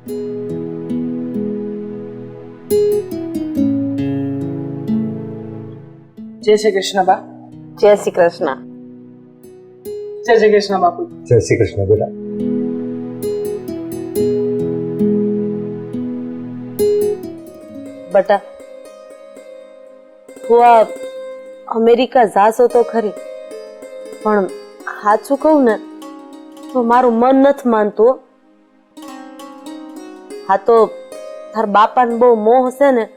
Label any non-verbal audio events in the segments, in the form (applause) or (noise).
જય શ્રી કૃષ્ણ બા. જય શ્રી કૃષ્ણ. જય શ્રી કૃષ્ણ બાપુ. જય શ્રી કૃષ્ણ બેટા. બટા હું આ અમેરિકા જાશો તો ખરી પણ સાચું કહું ને તો મારું મન નથી માનતું હો. તો તાર બાપાને બહુ મોહ છે ને,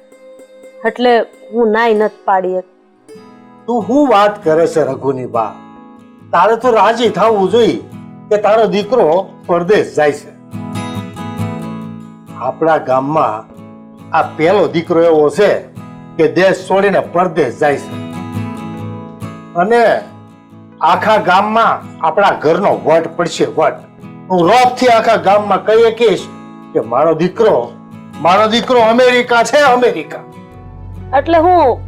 એટલે હું નાઈ નથી પાડી તું હું વાત કરે છે રઘુની બા? તારે તો રાજી થવું જોઈએ કે તારો દીકરો પરદેશ જાય છે. આપણા ગામમાં આ પહેલો દીકરો એવો છે કે દેશ છોડીને પરદેશ જાય છે. અને આખા ગામમાં આપણા ઘરનો વટ પડશે વટ. હું રોપથી આખા ગામમાં કહીએ કહીશ કે મારો દીકરો મારો દીકરો અમેરિકા છે અમેરિકા. એટલે હું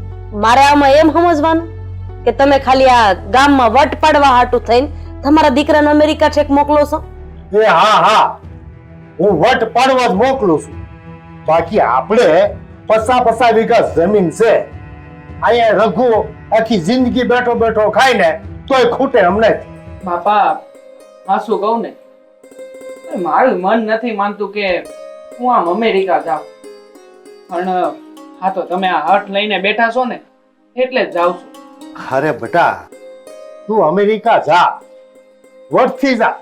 મારે આમાં એમ સમજવાનું કે તમે ખાલી આ ગામમાં વટ પાડવા હાટું થઈને તમારા દીકરાને અમેરિકા છેક મોકલો છો? એ હા હા. હું વટ પાડવા જ મોકલું છું. બાકી આપણે પસા પસા વીઘા જમીન છે. અહીંયા રઘુ આખી જિંદગી બેઠો બેઠો ખાય ને તોય ખૂટે અમને બાપા હા શું કહું ને? મારું મન નથી માનતું કે હું આમ અમેરિકા જાઉં. પણ હા તો તમે આ હઠ લઈને બેઠા છો ને, એટલે જ જાઉં છું. અરે બેટા, તું અમેરિકા જા. વર્ષથી જા.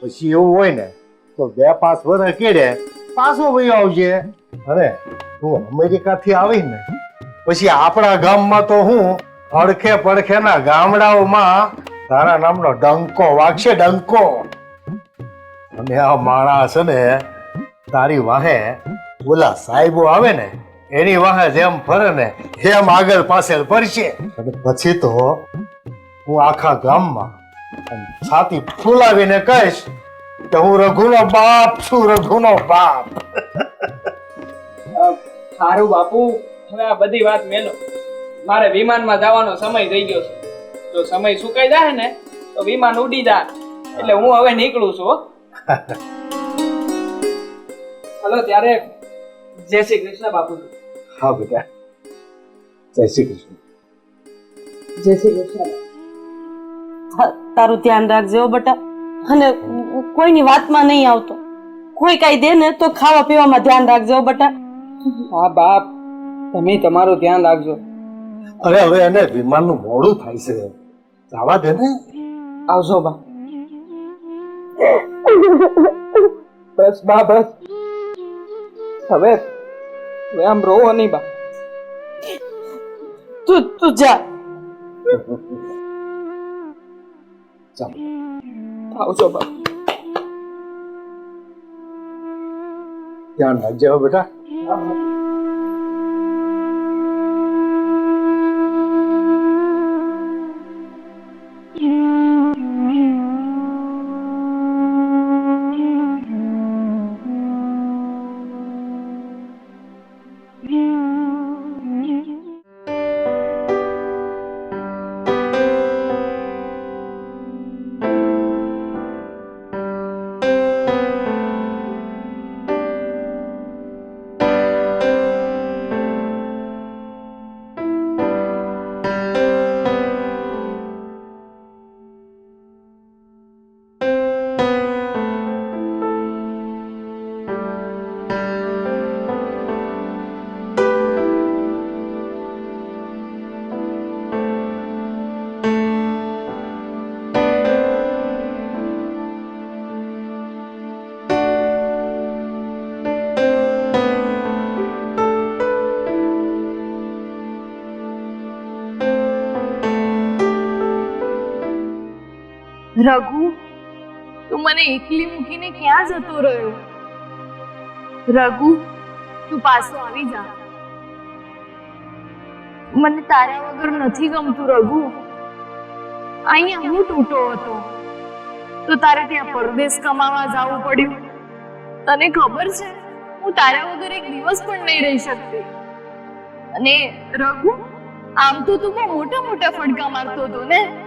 પછી એવું હોય ને, તો બે પાંચ વર્ષ કેડે પાછો વયો આવજે. અરે, તું અમેરિકાથી આવીને પછી આપણા ગામમાં તો હું અડખે પડખેના ગામડાઓમાં તારા નામનો ડંકો વાગશે, ડંકો. અને આ માણસ ને, તારી વાહે ઓલા સાહેબો આવે ને, એની વાહે જેમ ફરે ને, એમ આગળ પાછળ ફરશે. અને પછી તો હું આખા ગામમાં છાતી ફૂલાવીને કહીશ કે હું રઘુનો બાપ છું, રઘુનો બાપ. સારું બાપુ, હવે આ બધી વાત મેલો. મારે વિમાનમાં જવાનો સમય થઈ ગયો છે. જો સમય સુકાઈ જાય ને, તો વિમાન ઉડી જાય એટલે હું હવે નીકળું છું. હલો ત્યારે જય શ્રી કૃષ્ણ બાપુજી. હા બેટા. જય શ્રી કૃષ્ણ. જય શ્રી કૃષ્ણ. તારું ધ્યાન રાખજે બેટા. અને કોઈની વાતમાં નહીં આવતો. કોઈ કાઈ દે ને તો ખાવા પીવામાં ધ્યાન રાખજો બેટા. હા બાપ તમે તમારું ધ્યાન રાખજો. અરે હવે એને વિમાનનું મોડું થાય છે. જવા દે ને. આવજો બા બસ બા બસ. હવે હવે આમ રોવો નહીં બા. તું તું જા. ચાલો આવજો બા. ધ્યાન રાખજે બેટા. રઘુ, તું મને એકલી મૂકીને ક્યાં જતો રહ્યો? રઘુ, તું પાછો આવી જા. મને તારા વગર નથી ગમતું, રઘુ. અહીંયા હું તૂટો હતો. તો તારે ત્યાં પરદેશ કમાવા જવું પડ્યું? તને ખબર છે, હું તારા વગર એક દિવસ પણ નહીં રહી શકતી. અને રઘુ, આમ તો તું બહુ મોટા મોટા ફડકા મારતો હતો ને?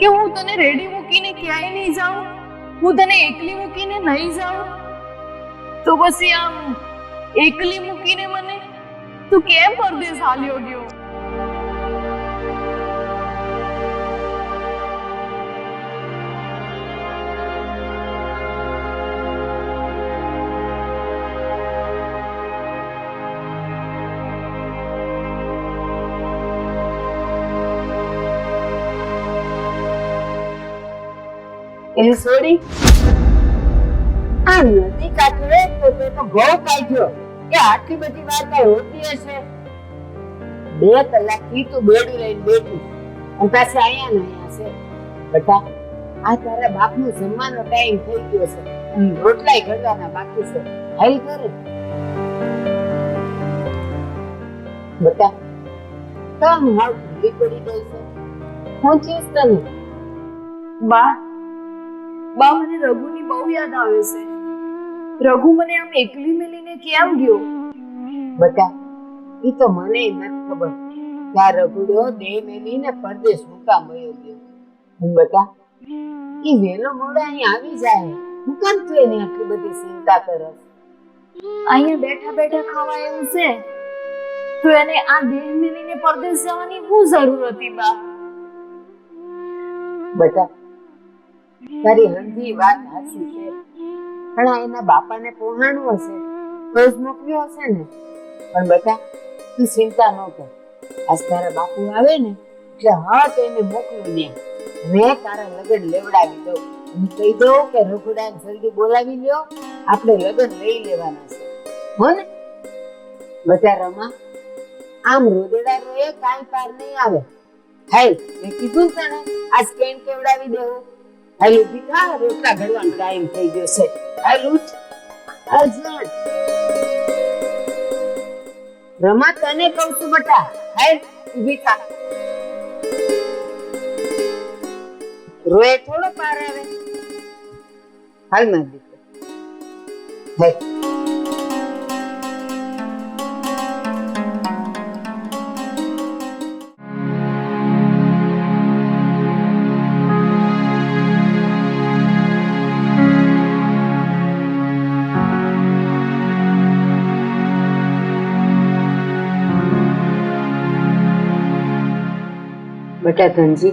કે હું તને રેડી મૂકીને ક્યાંય નહીં જાઉં? હું તને એકલી મૂકીને નહીં જાઉં? તો પછી આમ એકલી મૂકીને મને તું કેમ પરદેશ હાલ્યો ગયો? એની સોડી આ નદી કાંઠે તો તે કાઢ્યો કે આટલી બધી વાર કઈ હોતી હશે. બે કલાકથી તું બેડું લઈને બેઠી. અને પાછી અહીંયા ને અહીંયા છે. બેટા, આ તારા બાપનો જમવાનો ટાઈમ થઈ ગયો છે. રોટલાય ઘડવાના બાકી છે. હાલ કરે. બેટા કામ હાવ ઢીલી પડી ગઈ છે. હું ચીજ તને. બા બા મને રઘુની બહુ યાદ આવે છે. રઘુ મને આમ એકલી મેલીને કેમ ગયો? બટા એ તો મને નથી ખબર ત્યાં રઘુડો દે મેલીને પરદેશ મુકામ વયો ગયો. હું બટા એ વેલો મોડો અહીં આવી જાય. હું કેમ તું એની આટલી બધી ચિંતા કરસ? અહીંયા બેઠા બેઠા ખાવા એવું છે. તો એને આ દેહ મેલીને પરદેશ જવાની શું જરૂર હતી બા? બટા તારી હંધી વાત સાચી છે. પણ આ એના બાપાને પહોંચાડવું હશે તો જ મોકલ્યો હશે ને. પણ બેટા, તું ચિંતા ન કર. આજ તારા બાપુ આવે ને, એટલે હટ એને મોકલું ને મેં તારા લગ્ન લેવડાવી દઉં. અને કહી દઉં કે રઘુડા જલ્દી બોલાવી લ્યો. આપણે લગ્ન લઈ લેવાના છે. હો ને? બધા રમા, આમ રોદડા રોયે કાંઈ પાર નહીં આવે. હાલ મેં કીધું તને, આજ કેમ કેવડાવી દેવું? હાલ ઊભી રોટલા ઘડવાનો ટાઈમ થઈ બટા હાલ ઊભી રોએ થોડો પાર આવે. હાલ માર દીકરો. બેટા ધનજી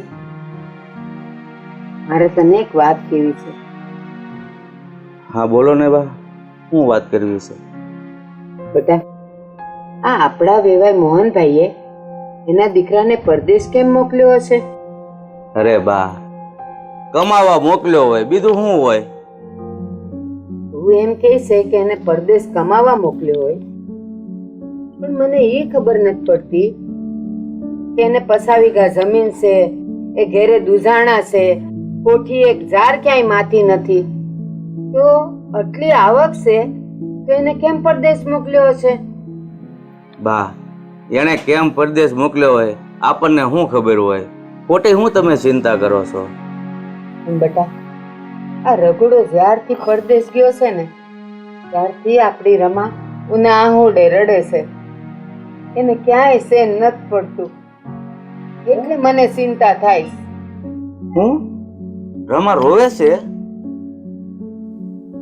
મારે તને એક વાત કેવી છે. હા બોલો ને બા શું વાત કરવી છે? બેટા આ આપણા વેવાય મોહનભાઈએ એના દીકરાને પરદેશ કેમ મોકલ્યો હશે? અરે બા કમાવા મોકલ્યો હોય બીજું શું હોય? હું એમ કહે છે કે એને પરદેશ કમાવા મોકલ્યો હોય પણ મને એ ખબર નથી પડતી એને પસાવી ગા જમીન છે એ ઘેરે દુધાણા છે કોઠી એક ઝાર ક્યાંય માતી નથી. તો આટલી આવક છે તો એને કેમ પરદેશ મોકલ્યો છે બા એણે કેમ પરદેશ મોકલ્યો હોય આપણને શું ખબર હોય? ખોટી શું તમે ચિંતા કરો છો? બેટા આ રઘુડો જ્યારથી પરદેશ ગયો છે ને ત્યારથી આપણી રમા ઉના આહુડે રડે છે. એને ક્યાંય સેન નથી પડતું. એટલે મને ચિંતા થાય. હું? રમા રોવે છે?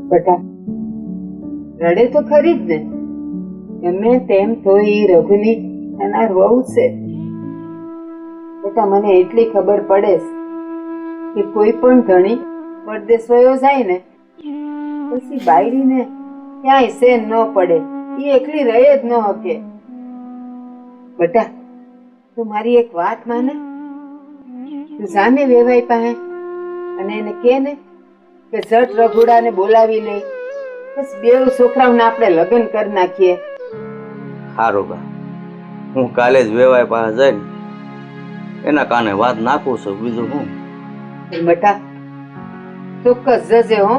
બેટા રડે તો ખરી જ ને. ગમે તેમ તો એ રઘુની એના વહુ છે. બેટા મને એટલી ખબર પડે છે કે કોઈ પણ ધણી પરદેશ વયો જાય ને પછી બાયરીને ક્યાંય સેન ન પડે. એ એકલી રહે જ ન હકે. બેટા તું મારી એક વાત માને? તું જાને વેવાઈ પાસે? અને એને કે ને કે ઝટ રઘુડાને બોલાવી લે. બસ બેવ છોકરાઓને આપણે લગ્ન કરી નાખીએ. સારું બા. હું કાલે જ વેવાય પાસે જઈને એના કાને વાત નાખું છું બીજું હું? બટા ચોક્કસ જજે હો.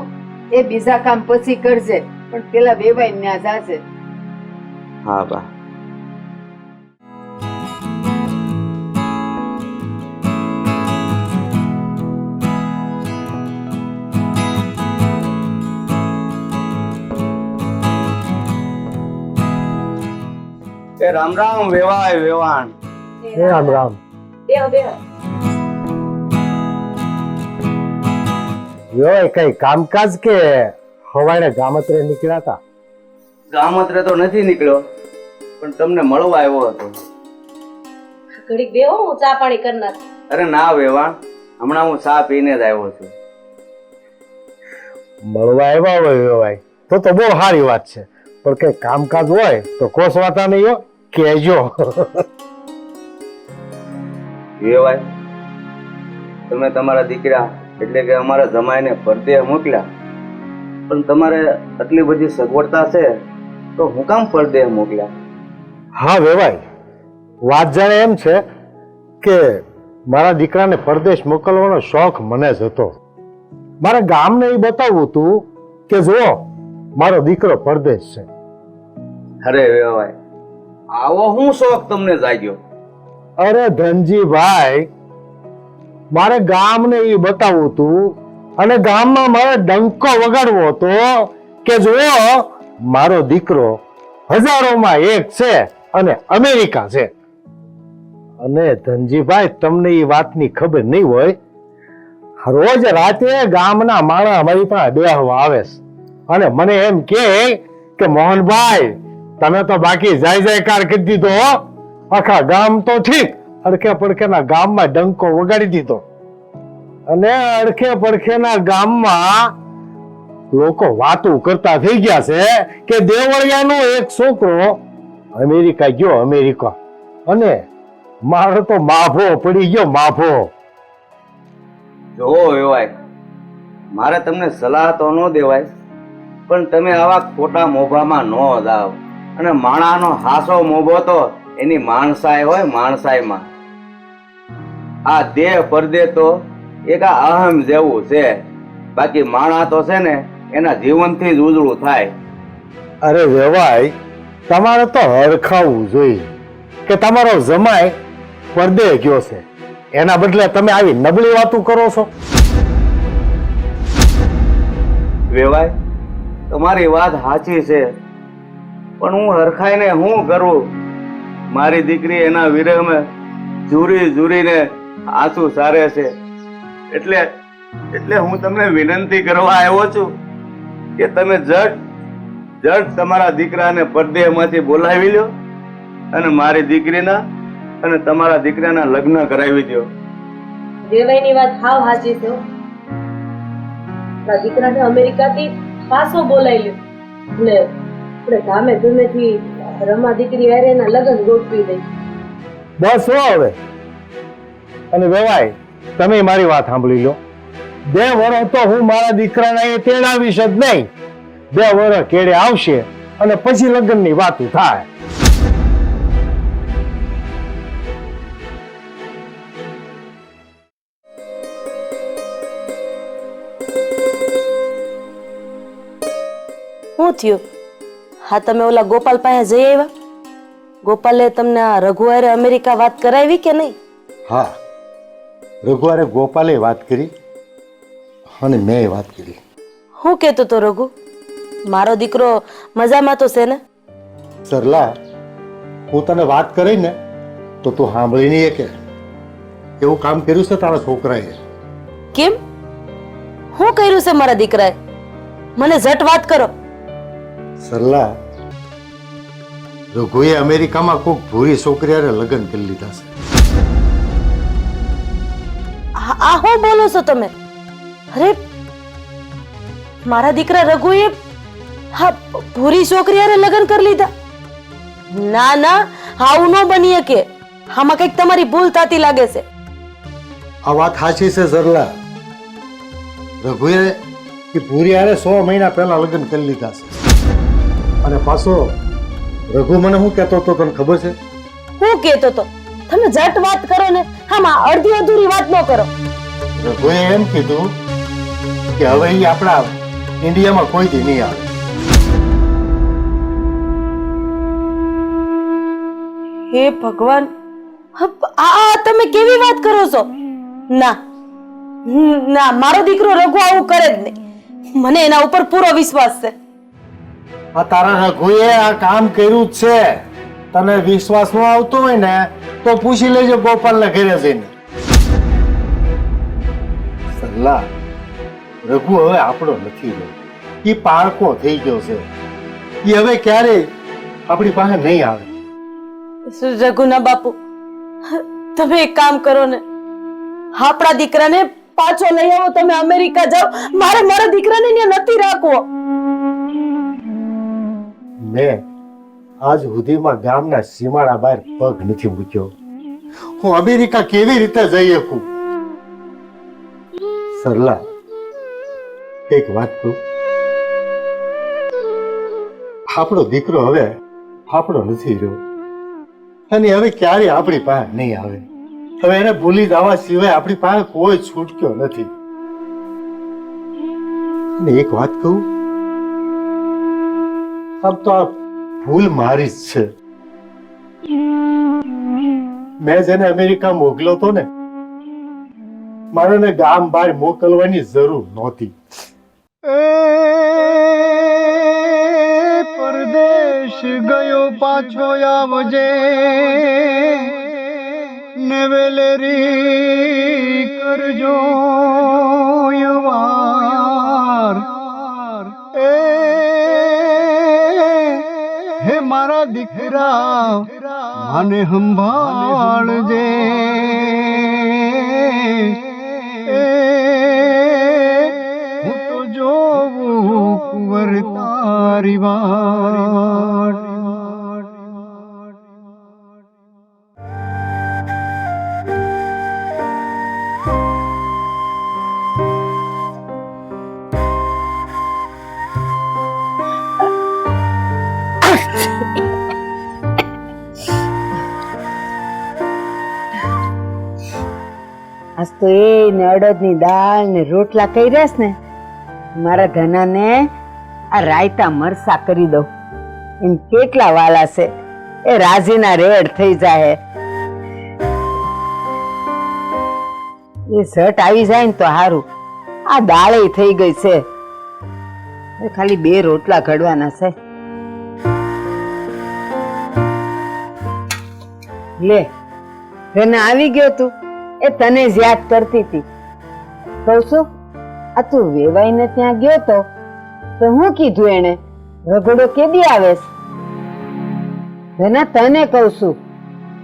એ બીજા કામ પછી કરજે પણ પેલા વેવાઈ ન્યા જાજે. હા બા. રામ રામ વેવાય વેવાણ. રામ રામ. યો કઈ કામકાજ કે હવાડે ગામત્રે નીકળ્યા હતા ગામત્રે તો નથી નીકળ્યો પણ તમને મળવા આવ્યો હતો. ઘડીક બેહો હું ચા પાણી કરનાર. અરે ના વેવાણ. હમણાં હું ચા પીને જ આવ્યો છું. મળવા આવ્યા હોય વેવાય તો તો બહુ સારી વાત છે. પણ કઈ કામકાજ હોય તો કોસવાતા નહીં હો કહેજો વેવાય તમે તમારા દીકરા એટલે કે અમારા જમાઈને પરદે મોકલ્યા. પણ તમારે આટલી બધી સગવડતા છે તો હું કામ પરદે મોકલ્યા? હા વેવાય વાત જાણે એમ છે કે મારા દીકરાને પરદેશ મોકલવાનો શોખ મને જ હતો. મારા ગામને એ બતાવવું હતું કે જુઓ મારો દીકરો પરદેશ છે. અરે વેવાય આવો હું શોખ તમને જાગ્યો. અરે ધનજીભાઈ, મારે ગામને એ બતાવવું હતું અને ગામમાં મારે ડંકો વગાડવો હતો કે જુઓ, મારો દીકરો હજારોમાં એક છે અને અમેરિકા છે. અને ધનજીભાઈ, તમને એ વાતની ખબર નહીં હોય, રોજ રાતે ગામના માણસ અમારી પાસે બેહવા આવે છે. અને મને એમ કે મોહનભાઈ તમે તો બાકી જાય જાય કાર દીધો. આખા ગામ તો ઠીક. અડખે પડખેના ગામમાં ડંકો વગાડી દીધો. અને અડખે પડખેના ગામમાં લોકો વાતો કરતા થઈ ગયા છે કે દેવળિયાનો એક છોકરો અમેરિકા ગયો, અમેરિકા. અને મારો તો માફો પડી ગયો, માફો. જોવો એવાય મારે તમને સલાહ તો ન દેવાય, પણ તમે આવા ખોટા મોભામાં ન જાઓ. અને માણાનો હાસો મોભો તો એની માણસાઈ હોય માણસાઈમાં આ દેહ પરદે તો એક આ અહમ જેવું છે. બાકી માણા તો છે ને એના જીવનથી જ ઉજળું થાય. અરે વેવાય તમારે તો હરખાવવું જોઈએ કે તમારો જમાય પરદે ગયો છે. એના બદલે તમે આવી નબળી વાતો કરો છો. વેવાય તમારી વાત સાચી છે. પણ હું હરખાઈને શું કરું? મારી દીકરી એના વિરહમાં ઝૂરી ઝૂરીને આંસુ સારે છે. એટલે એટલે હું તમને વિનંતી કરવા આવ્યો છું કે તમે જટ જટ તમારા દીકરાને પરદેહમાંથી બોલાવી લ્યો અને મારી દીકરીના અને તમારા દીકરાના લગ્ન કરાવી દો દેવાઈની વાત હાવ સાચી છે દીકરાને અમેરિકાથી પાછો બોલાવી લ્યો. આપણે ગામે ધૂમેથી રમા દીકરી હારે એના લગ્ન ગોઠવી દઈ બસ હો હવે. અને વેવાય તમે મારી વાત સાંભળી લો. બે વર્ષ તો હું મારા દીકરાને એ તેડાવીશ જ નહીં. બે વર્ષ કેડે આવશે અને પછી લગ્નની વાતો થાય. થયું? હા તમે ઓલા ગોપાલ પાસે જઈ આવ્યા? ગોપાલે તમને આ રઘુવારે અમેરિકા વાત કરાવી કે નહીં? હા રઘુવારે ગોપાલે વાત કરી અને મેં વાત કરી. હું કહેતો તો રઘુ મારો દીકરો મજામાં તો છે ને? સરલા હું તને વાત કરી ને તો તું સાંભળી નહીં કે. એવું કામ કર્યું છે તારા છોકરાએ? કેમ? શું કર્યું છે મારા દીકરાએ? મને ઝટ વાત કરો. સરલા રઘુએ અમેરિકામાં કોઈક ભૂરી છોકરીયારે લગ્ન કરી લીધા છે. આ આ બોલો છો તમે? અરે મારા દીકરા રઘુએ હા ભૂરી છોકરીયારે લગ્ન કરી લીધા. ના ના આવું ન બની કે. આમાં કંઈક તમારી ભૂલ થતી લાગે છે. આ વાત સાચી છે સરલા રઘુએ કે ભૂરી હારે સો મહિના પહેલા લગ્ન કરી લીધા છે. અને પાછો રઘુ મને શું કહેતો હતો? તને ખબર છે? હું કહેતો તો તમે જટ વાત કરો ને. આમાં અડધી અધૂરી વાત ન કરો. રઘુએ એમ કીધું કે હવે એ આપણા ઇન્ડિયામાં કોઈ દી નહીં આવે. હે ભગવાન આ આ તમે કેવી વાત કરો છો? ના હમ, ના મારો દીકરો રઘુ આવું કરે જ નહીં. મને એના ઉપર પૂરો વિશ્વાસ છે. આ તારા રઘુએ આ કામ કર્યું જ છે. તને વિશ્વાસ ન આવતો હોય ને, તો પૂછી લેજો ગોપાલને ઘરે જઈને. સલ્લા, રઘુ હવે આપણો નથી રહ્યો. એ પારકો થઈ ગયો છે. એ હવે ક્યારે આપણી પાસે નહીં આવે. રઘુના બાપુ? તમે એક કામ કરો ને. આપણા દીકરાને પાછો લઈ આવો, તમે અમેરિકા જાઓ. મારે મારા દીકરાને ત્યાં નથી રાખવો. મેં આજ સુધીમાં ગામના સીમાડા બહાર પગ નથી મૂક્યો. હું અમેરિકા કેવી રીતે જઈ શકું? સરલા, એક વાત કહું. આપણો દીકરો હવે આપણો નથી રહ્યો. અને હવે ક્યારે આપણી પાસે નહીં આવે? હવે એને ભૂલી જવા સિવાય આપણી પાસે કોઈ છૂટક્યો નથી. અને એક વાત કહું આમ તો આ ભૂલ મારી જ છે. મેં જેને અમેરિકા મોકલ્યો તો ને મારે એને ગામ બહાર મોકલવાની જરૂર નહોતી. પરદેશ ગયો પાછો આવજે નેવેલેરી કરજો યવાર મારા દીકરા મને સંભાળજે હું તો જોવું કુંવર તારી વાટ. તો એ ને અડદની દાળ ને રોટલા કર્યાસ ને, મારા ધનાને આ રાયતા મરસા કરી દઉં. એમ કેટલા વાલા છે. એ રાજીના રેડ થઈ જાય એ ઝટ આવી જાય ને તો સારું આ દાળે થઈ ગઈ છે. ખાલી બે રોટલા ઘડવાના છે. લે તને આવી ગયો તું? એ તને જ યાદ કરતી હતી. કહું છું આ તું વેવાઈને ત્યાં ગયો તો? તો હું કીધું એને રગડો કેદી આવેસ ધના તને કહું છું.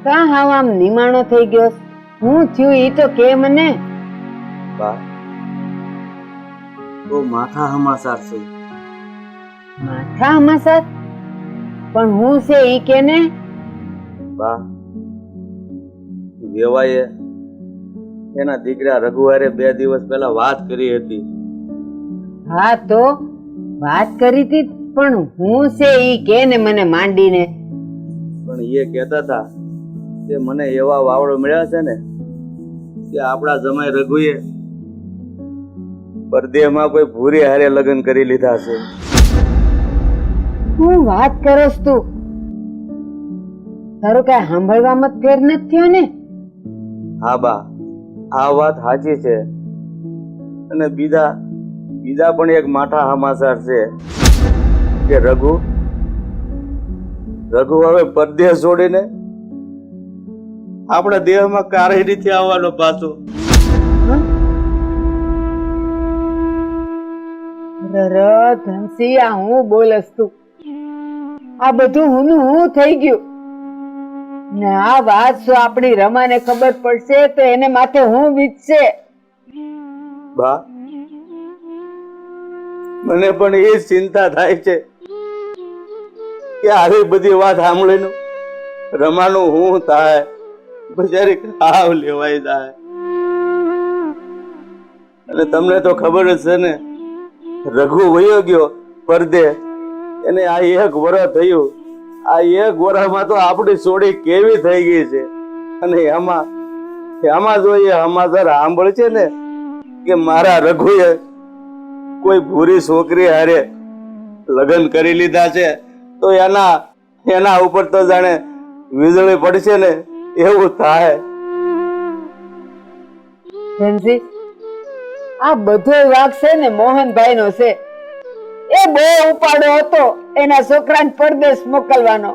કા હાવ આમ નિમાણો થઈ ગયો? હું થયું ઈ તો કે મને? બા બહુ માથા હમાસાર છે. માથા હમાસર? પણ હું છે ઈ કે ને બા વેવાએ એના દીકરા રઘુવારે બે દિવસ પહેલા વાત કરી હતી. હા તો વાત કરી હતી પણ હું છે ઈ કે ને મને માંડીને? પણ એ કહેતા હતા કે મને એવા વાવડો મળ્યા છે ને કે આપણા જમાઈ રઘુએ પરદેહમાં કોઈ ભૂરી હારે લગ્ન કરી લીધા છે. હું વાત કરોસ તું તારું કઈ સાંભળવામાં મત ફેર નથી થયો ને? હા બા. આ વાત સાચી છે. અને બીજા બીજા પણ એક માઠા સમાચાર છે કે રઘુ રઘુ હવે પરદેશ છોડીને આપણા દેહમાં કારે રીતે આવવાનો પાછો. રર ધનસી હું બોલસ તું. આ બધું હું હું થઈ ગયું. ને આ વાત જો આપણી રમાને ખબર પડશે તો એને માથે હું વીતશે? બા, મને પણ એ ચિંતા થાય છે કે આવી બધી વાત સાંભળીને રમાનું હું થાય, બજારે ખાવ લેવાય જાય. અને તમને તો ખબર જ છે ને, રઘુ વયો ગયો પરદે, એને આ એક વરસ થયું આ એક વર્ષમાં તો આપણી સોડી કેવી થઈ ગઈ છે. અને એમાં એમાં જોઈએ સમાચાર સાંભળ છે ને, કે મારા રઘુએ કોઈ ભૂરી છોકરી હારે લગ્ન કરી લીધા છે, તો એના એના ઉપર તો જાણે વીજળી પડશે ને, એવું થાય. આ બધો વાક છે ને મોહનભાઈ નો છે. એ બહુ ઉપાડો હતો એના છોકરાને પરદેશ મોકલવાનો.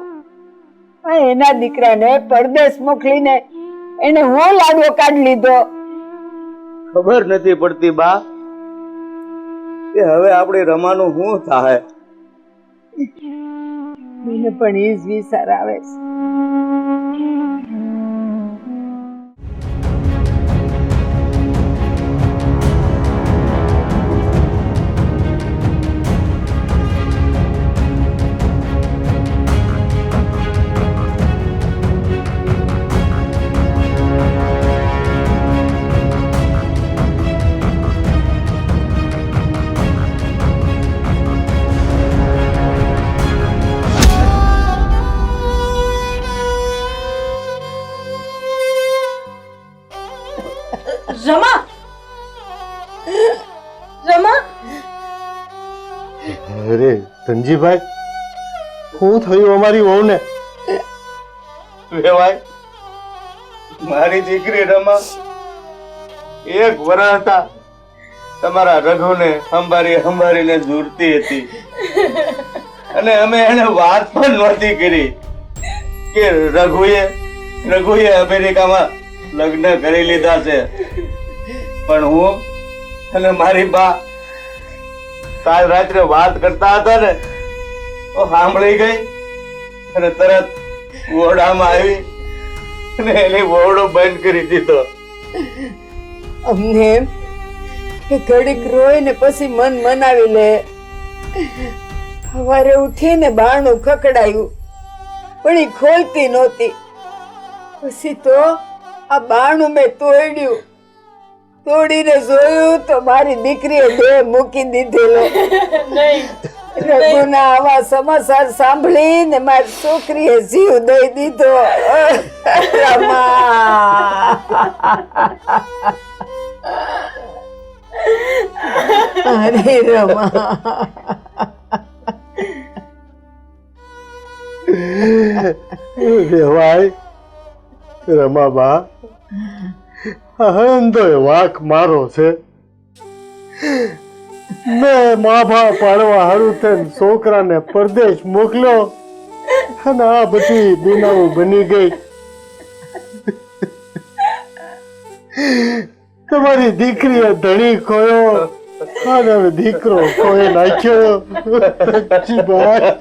એના દીકરાને પરદેશ મોકલીને એને હું લાડવો કાઢી લીધો. ખબર નથી પડતી બા કે હવે આપણે રમાનું શું થાય? મને પણ એ જ વિચાર આવે છે. ધનજીભાઈ શું થયું અમારી વહુને? વેવાય મારી દીકરી રમા. એક વરા હતા, તમારા રઘુને અંબારી અંબારીને દૂરતી હતી. અને અમે એને વાત પણ નહોતી કરી કે રઘુએ રઘુએ અમેરિકામાં લગ્ન કરી લીધા છે. પણ હું અને મારી બા કાલ રાત્રે વાત કરતા હતા ને સાંભળી ગઈ અને તરત ઓરડામાં આવી અને એને ઓરડો બંધ કરી દીધો. અમને એમ કે ઘડીક રોય ને પછી મન મનાવી લે. સવારે ઉઠીને બારણું ખકડાયું પણ એ ખોલતી નહોતી. પછી તો આ બારણું મેં તોડ્યું. તોડીને જોયું તો મારી દીકરીએ દેહ મૂકી દીધેલો. (laughs) રઘુના આવા સમાચાર સાંભળીને મારી છોકરીએ જીવ દઈ દીધો. રમા. અરે રમા. રેવાય રમાબા તો વાક મારો છે. મેં માભા પાડવા હારું થઈને છોકરાને પરદેશ મોકલ્યો અને આ બધી બીનાઓ બની ગઈ. તમારી દીકરીએ ધણી ખોયો અને દીકરો ખોઈ નાખ્યો. જીભાઈ